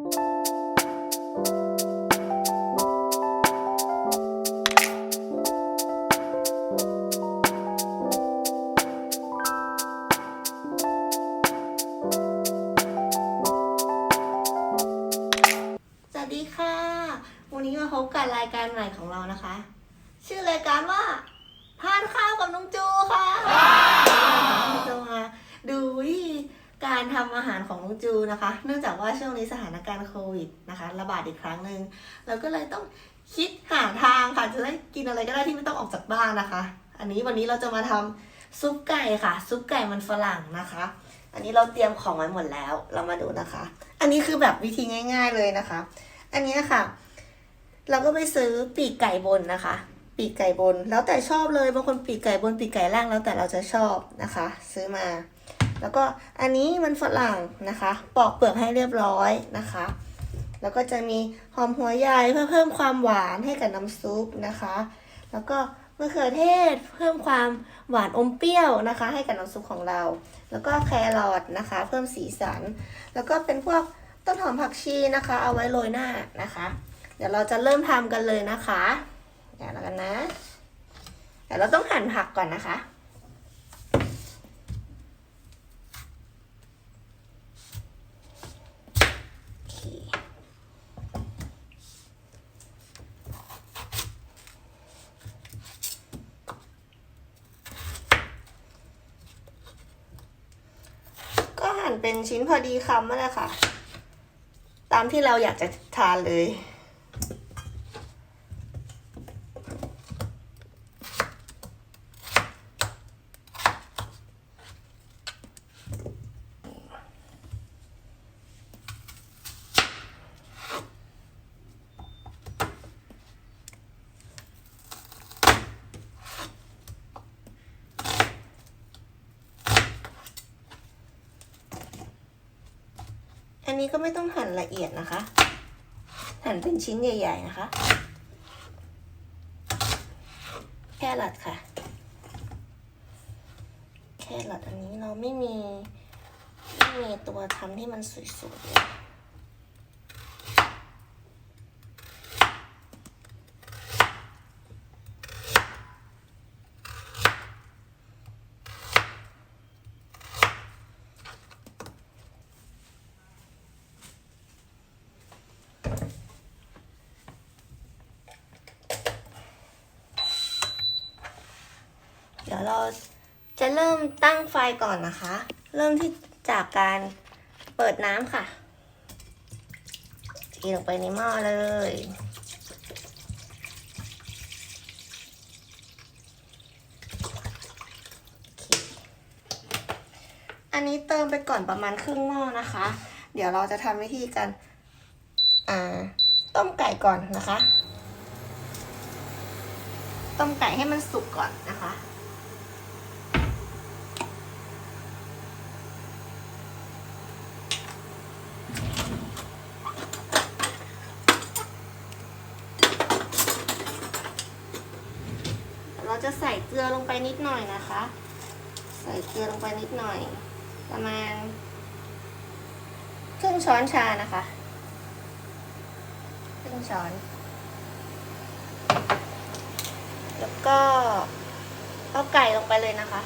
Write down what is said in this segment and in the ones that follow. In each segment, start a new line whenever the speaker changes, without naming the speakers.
สวัสดีค่ะ วันนี้มาพบกับรายการใหม่ของเรานะคะ ชื่อรายการว่าทานข้าวกับน้องจูค่ะจะมาดูวิธี การทำอาหารของน้องจูนะคะ เนื่องจากว่าช่วงนี้สถานการณ์โควิดนะคะ ระบาดอีกครั้งหนึ่งเราก็เลยต้องคิดหาทางค่ะจะได้กินอะไรก็ได้ที่ไม่ต้องออกจากบ้านนะคะ อันนี้วันนี้เราจะมาทำซุปไก่ค่ะ ซุปไก่มันฝรั่งนะคะ อันนี้เราเตรียมของไว้หมดแล้วเรามาดูนะคะ อันนี้คือแบบวิธีง่าย ๆเลยนะคะ อันนี้ค่ะ เราก็ไปซื้อปีกไก่บนนะคะ ปีกไก่บนแล้วแต่ชอบเลยบางคนปีกไก่บนปีกไก่ล่างแล้วแต่เราจะชอบนะคะ ซื้อมา แล้วก็อันนี้มันฝรั่งนะคะ ปอกเปลือกให้เรียบร้อยนะคะ แล้วก็จะมีหอมหัวใหญ่เพื่อเพิ่มความหวานให้กับน้ำซุปนะคะ แล้วก็มะเขือเทศเพิ่มความหวานอมเปรี้ยวนะคะ ให้กับน้ำซุปของเรา แล้วก็แครอทนะคะ เพิ่มสีสัน แล้วก็เป็นพวกต้นหอมผักชีนะคะ เอาไว้โรยหน้านะคะ เดี๋ยวเราจะเริ่มทำกันเลยนะคะ เดี๋ยวแล้วกันนะเดี๋ยวเราต้องหั่นผักก่อนนะคะ โอเคก็หั่น เป็นชิ้นพอดีคำนั่นแหละค่ะ ตามที่เราอยากจะทานเลย นนี้ก็ไม่ต้องหั่นละเอียดนะคะ หั่นเป็นชิ้นใหญ่ ๆ นะคะ แครอทค่ะ แครอทอันนี้เราไม่มี ไม่มีตัวทำที่มันสวยๆ ยเดี๋ยวเราจะเริ่มตั้งไฟก่อนนะคะ เริ่มที่จากการเปิดน้ำค่ะเทลงไปในหม้อเลย อันนี้เติมไปก่อนประมาณครึ่งหม้อนะคะ เดี๋ยวเราจะทำวิธีการต้มไก่ก่อนนะคะ ต้มไก่ให้มันสุกก่อนนะคะ เราจะใส่เกลือลงไปนิดหน่อยนะคะ ใส่เกลือลงไปนิดหน่อย ประมาณครึ่งช้อนชานะคะครึ่งช้อน แล้วก็เอาไก่ลงไปเลยนะคะ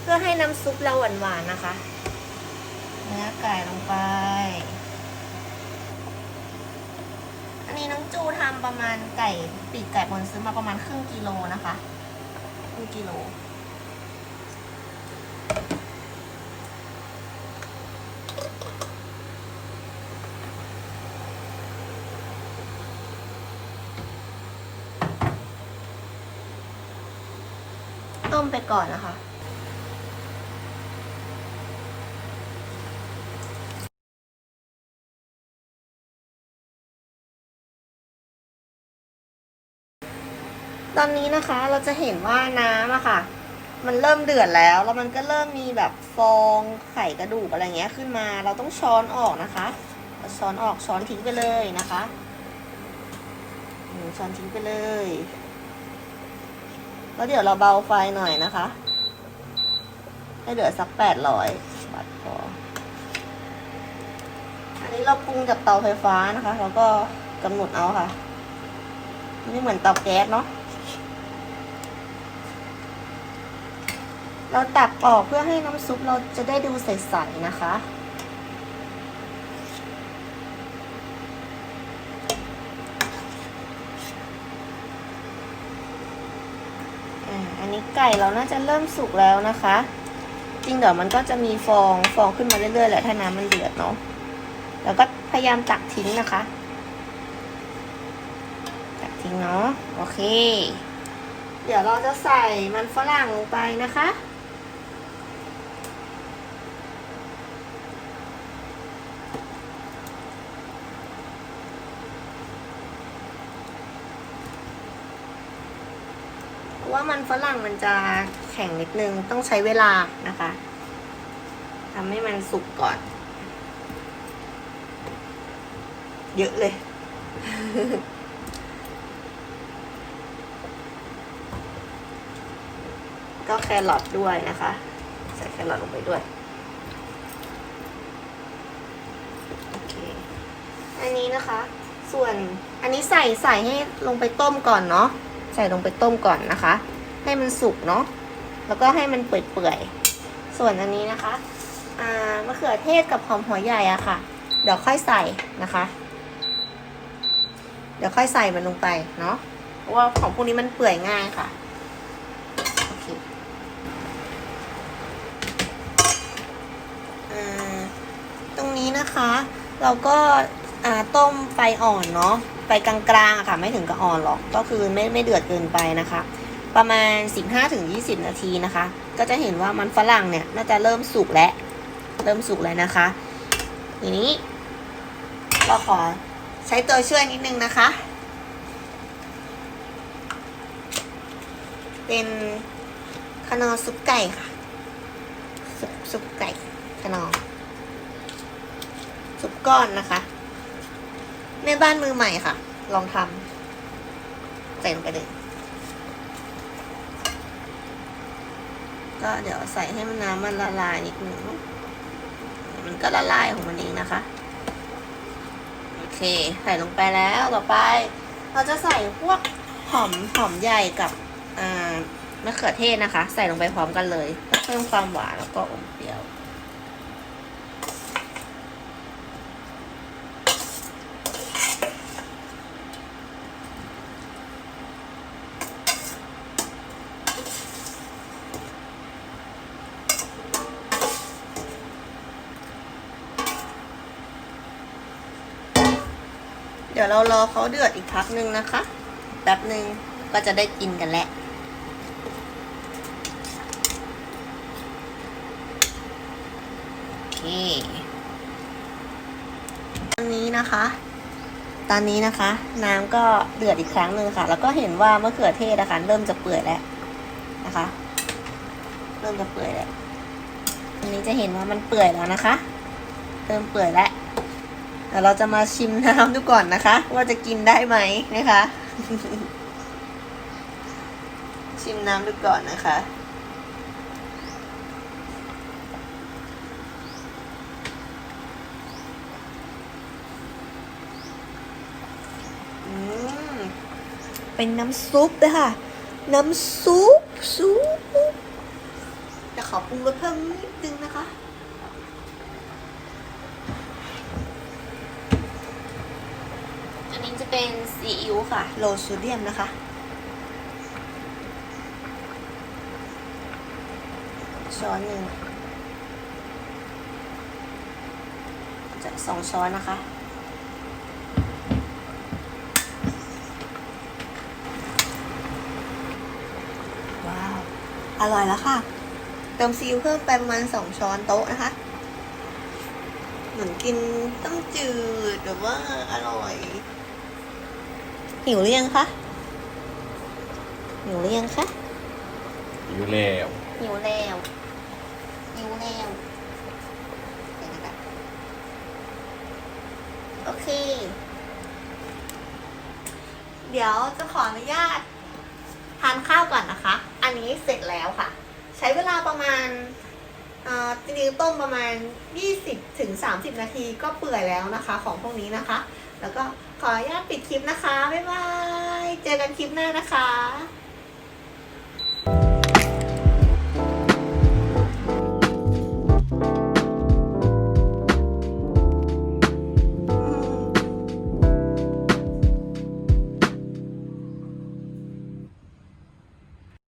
เพื่อให้น้ำซุปเราหวานๆนะคะ เนื้อไก่ลงไป อั นี้น้องจูทำประมาณไก่ปีกไก่บนซื้อมาประมาณครึ่งกิโลนะคะครึ่งกิโล ต้มไปก่อนนะคะ ตอนนี้นะคะเราจะเห็นว่าน้ำอะค่ะ มันเริ่มเดือดแล้ว แล้วมันก็เริ่มมีแบบฟองไข่กระดูกอะไรเงี้ยขึ้นมา เราต้องช้อนออกนะคะช้อนออกช้อนทิ้งไปเลยนะคะช้อนทิ้งไปเลย แล้วเดี๋ยวเราเบาไฟหน่อยนะคะ ให้เหลือสักแปดร้อยบาทพอ อันนี้เราปรุงจากเตาไฟฟ้านะคะแล้วก็กำหนดเอาค่ะไม่เหมือนเตาแก๊สเนาะ เราตักออกเพื่อให้น้ำซุปเราจะได้ดูใสๆนะคะอ่าอันนี้ไก่เราน่าจะเริ่มสุกแล้วนะคะ จริงเดี๋ยวมันก็จะมีฟองฟองขึ้นมาเรื่อยๆแหละถ้าน้ำมันเดือดเนาะ แล้วก็พยายามตักทิ้งนะคะ ตักทิ้งเนาะ โอเคเดี๋ยวเราจะใส่มันฝรั่งลงไปนะคะ เพราะ ว่ามันฝรั่งมันจะแข็งนิดนึงต้องใช้เวลานะคะทำให้มันสุกก่อน เยอะเลย ก็แครอทด้วยนะคะ ใส่แครอทลงไปด้วยโอเคอันนี้นะคะ ส่วนอันนี้ใส่ใส่ให้ลงไปต้มก่อนเนาะ ส่ลงไปต้มก่อนนะคะ ให้มันสุกเนาะแล้วก็ให้มันเปื่อยๆส่วนอันนี้นะคะมะเขือเทศกับหอมหัวใหญ่อะค่ะ เดี๋ยวค่อยใส่นะคะ เดี๋ยวค่อยใส่มันลงไปเนาะเพราะว่าของพวกนี้มันเปื่อยง่ายค่ะโอเคอ่าตรงนี้นะคะ เราก็อ่าต้มไฟอ่อนเนาะ ไฟกลางๆอะค่ะ ไม่ถึงกับอ่อนหรอกก็คือไม่ไม่เดือดเกินไปนะคะ ประมาณ 15-20 นาทีนะคะ ก็จะเห็นว่ามันฝรั่งเนี่ยน่าจะเริ่มสุกแล้วเริ่มสุกแล้วนะคะ ทีนี้เราขอใช้ตัวช่วยนิดนึงนะคะ เป็นขนอซุปไก่ค่ะซุปซุปไก่ขนอซุปก้อนนะคะ ม่บ้านมือใหม่ค่ะ ลองทำใส่ลงไปเลย ก็เดี๋ยวใส่ให้มันน้ำมันละลายนิดนึงมันก็ละลายของมันเองนะคะ โอเค ใส่ลงไปแล้วต่อไป เราจะใส่พวกหอมหอมใหญ่กับมะเขือเทศนะคะ ใส่ลงไปพร้อมกันเลยเพื่อเพิ่มความหวานแล้วก็อมเปรี้ยว ดี๋ยวเรารอเขาเดือดอีกพักหนึ่งนะคะ แป๊บหนึ่งก็จะได้กินกันแล้วโอเคตอนนี้นะคะ ตอนนี้นะคะ น้ำก็เดือดอีกครั้งหนึ่งค่ะ แล้วก็เห็นว่ามะเขือเทศนะคะเริ่มจะเปื่อยแล้วนะคะ เริ่มจะเปื่อยแล้วอันนี้จะเห็นว่ามันเปื่อยแล้วนะคะ เริ่มเปื่อยแล้ว เดี๋ยวเราจะมาชิมน้ำดูก่อนนะคะ ว่าจะกินได้ไหมนะคะ ชิมน้ำดูก่อนนะคะเป็นน้ำซุปเลยค่ะ น้ำซุปซุปจะขอปรุงรสเพิ่มนิดนึงนะคะ อันนี้จะ เป็นซีอิ๊วค่ะ โลโซเดียมนะคะ ช้อนหนึ่งจะสองช้อนนะคะ ว้าว อร่อยแล้วค่ะ เติมซีอิ๊วเพิ่มไปประมาณสองช้อนโต๊ะนะคะเหมือนกินต้มจืดแบบว่าอร่อย หิวหรือยังคะหิวหรือยังคะ
อยู่แล้ว
หิวแล้วหิวแล้วเดี๋ยวนะคะโอเค เดี๋ยวจะขออนุญาตทานข้าวก่อนนะคะ อันนี้เสร็จแล้วค่ะ ใช้เวลาประมาณเอ่อจริงๆต้มประมาณ 20ถึง30 นาทีก็เปื่อยแล้วนะคะ ของพวกนี้นะคะ แล้วก็ ขออนุญาตปิดคลิปนะคะ บ๊ายบาย เจอกันคลิปหน้านะคะ